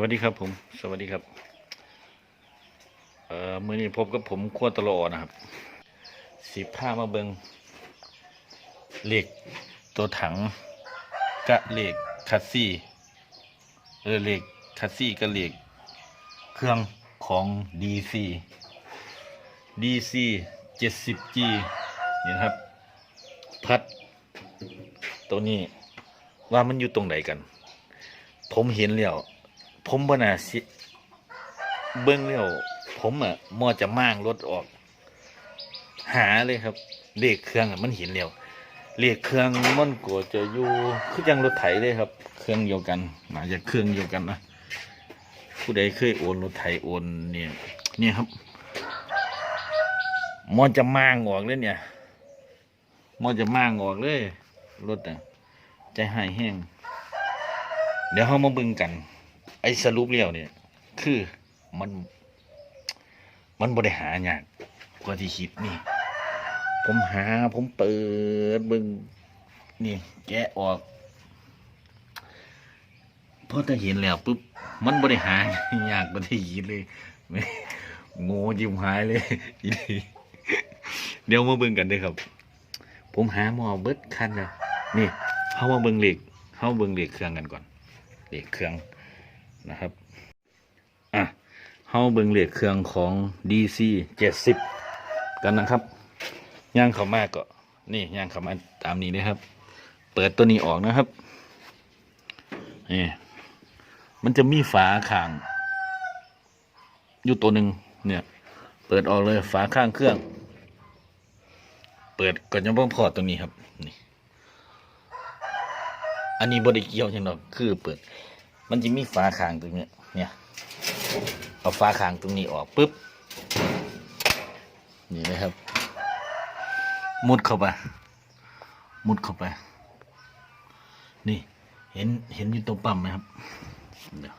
วัสดีครับผม สวัสดีครับ เอ่อมื่อนี้พบกับผมขั้วตะโลอนะครับ สีผ้ามาเบิงเหล็กตัวถังกะเหล็กคัสซี่เออเหล็กคัสซี่กับเหล็กเครื่องของ DC DC 70G นี่นะครับ พัด ตัวนี้ว่ามันอยู่ตรงไหนกัน ผมเห็นแล้ว ผมบ่น่าสิเบิ่งแล้วผมอะมอจะมั่างรถออก หาเลยครับเลขเครื่องอะมันเห็นแล้วเลขเครื่องมันก็จะอยู่คือยังรถไถเลยครับ เครื่องเดียวกันน่าจะเครื่องเดียวกันนะผู้ใดเคยโอนรถไถโอนเนี่ยเนี่ยครับมอจะมั่างออกเลยเนี่ยมอจะมั่างออกเลยรถอะใจหายแห้งเดี๋ยวเรามาเบิ่งกัน ไอ้สรุปเรียวเนี่ย คือมัน มันบริหารยากกว่าที่คิดนี่ ผมหาผมเปิดเบิ่งนี่แกะออกพอถ้าเห็นแล้วปุ๊บมันบริหารยากกว่าที่คิดเลยโง่จิ้มหายเลยเดี๋ยวมาเบิ่งกันเด้ครับ ผมหาหมอเบิดคันแล้วนี่เข้ามาเบิ่งเหล็กเข้าเบิ่งเหล็กเครื่องกันก่อนเหลขเครื่อง นะครับ อะเฮาเบิงเลขเครื่องของ DC 70 กันนะครับย่างเขามากก็ นี่ย่างเขามาตามนี้นะครับ เปิดตัวนี้ออกนะครับนี่มันจะมีฝาข้าง อยู่ตัวหนึ่งเนี่ย เปิดออกเลยฝาข้างเครื่อง เปิดก่อนจะพ่อพอตรงนี้ครับนี่อันนี้บริเกี่ยวยังดอกคือเปิด มันจะมีฝาคางตรงนี้เนี่ย เอาฝาคางตรงนี้ออกปุ๊บ นี่นะครับ มุดเข้าไป มุดเข้าไป นี่ เห็น เห็นอยู่ตรงปั๊มไหมครับเดี๋ยว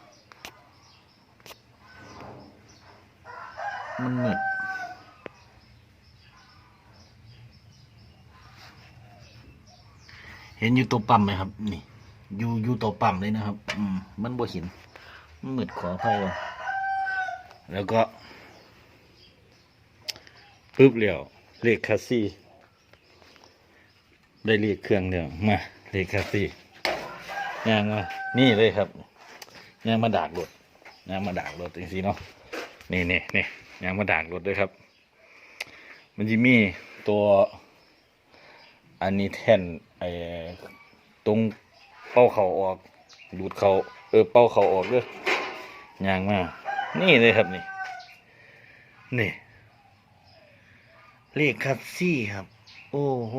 มันมืดเห็นอยู่ตัวปั๊มไหมครับ นี่ อยู่อยู่ตัวปั๊มเลยนะครับ อืม มันบ่เห็นมันมืดขออภัยเลยแล้วก็ปึ๊บเลี้ยวเลขคาซี่ได้เลขเครื่องเดียวมาเลขคาซี่ย่างมานี่เลยครับย่างมาดากรถย่างมาดากรถจริงๆเนาะนี่นี่นี่ย่างมาดากรถด้วยครับ มันจะมีตัวอันนี้แท่นไอ้ตรง เป้าเข่าออก ดูดเขาเออเป้าเข่าออกเด้อยางมานี่เลยครับนี่ นี่ เลขคัดซี่ครับ โอ้โห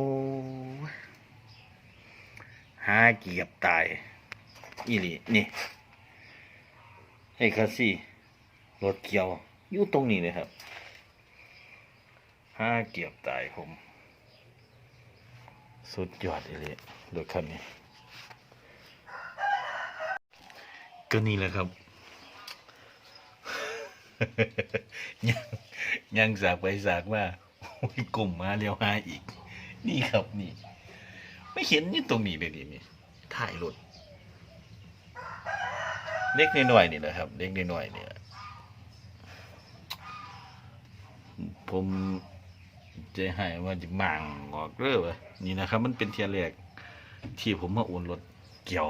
หาเกียบตาย อีหลีนี่เลขคัดซี่รถเกียวอยู่ตรงนี้เลยครับห้าเกียบตายผม สุดยอดเลยรถคันนี้ ก็นี่แหละครับยังยังสากไปสากมาโอ้ยกลุ่มมาเลี้ยวหาอีก นี่ครับนี่ ไม่เห็นนี่ตรงนี้เลยดินี่ถ่ายรถเล็กน้อยๆนี่นะครับเล็กน้อยๆเนี่ยผมจะให้ว่าจะมั่งออกเรื่อวะนี่นะครับ มันเป็นเทียแรกที่ผมมาโอนรถเกี่ยว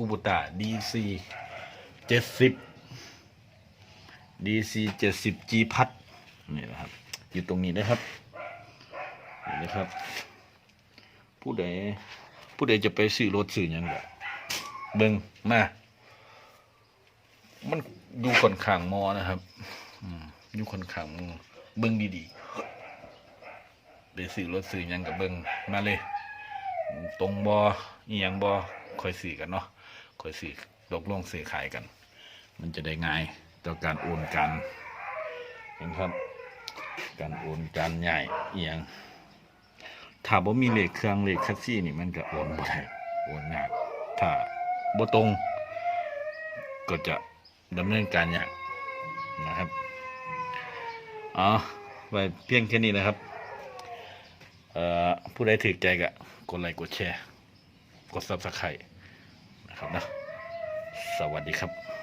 คูบุตะ DC เจ็ดสิบ DC เจ็ดสิบ G พัดนี่นะครับ อยู่ตรงนี้นะครับนี่นะครับ ผู้ใดผู้ใดจะไปซื้อรถซื้อยังไงเบิ่งมามันอยู่ค่อนข้างมอนะครับอยู่ค่อนข้างมอเบิ่งดีๆไปซื้อรถซื้อยังกับเบิ่งมาเลย ตรงบออีหยังบอคอยสื่อกันเนาะ คอยสื่อตกลงสื่อขายกัน มันจะได้ง่ายต่อการโอนกันเห็นครับ การโอนการใหญ่เอียงถ้าบ่มีเลขเครื่องเลขคัสซี่นี่มันก็โอนบ่ได้โอนยากถ้าบ่ตรงก็จะดำเนินการยากนะครับอ๋อไว้เพียงแค่นี้นะครับเอ่อผู้ใดถือใจก็กดไลค์กดแชร์ กดซับสไครต์ นะครับนะสวัสดีครับ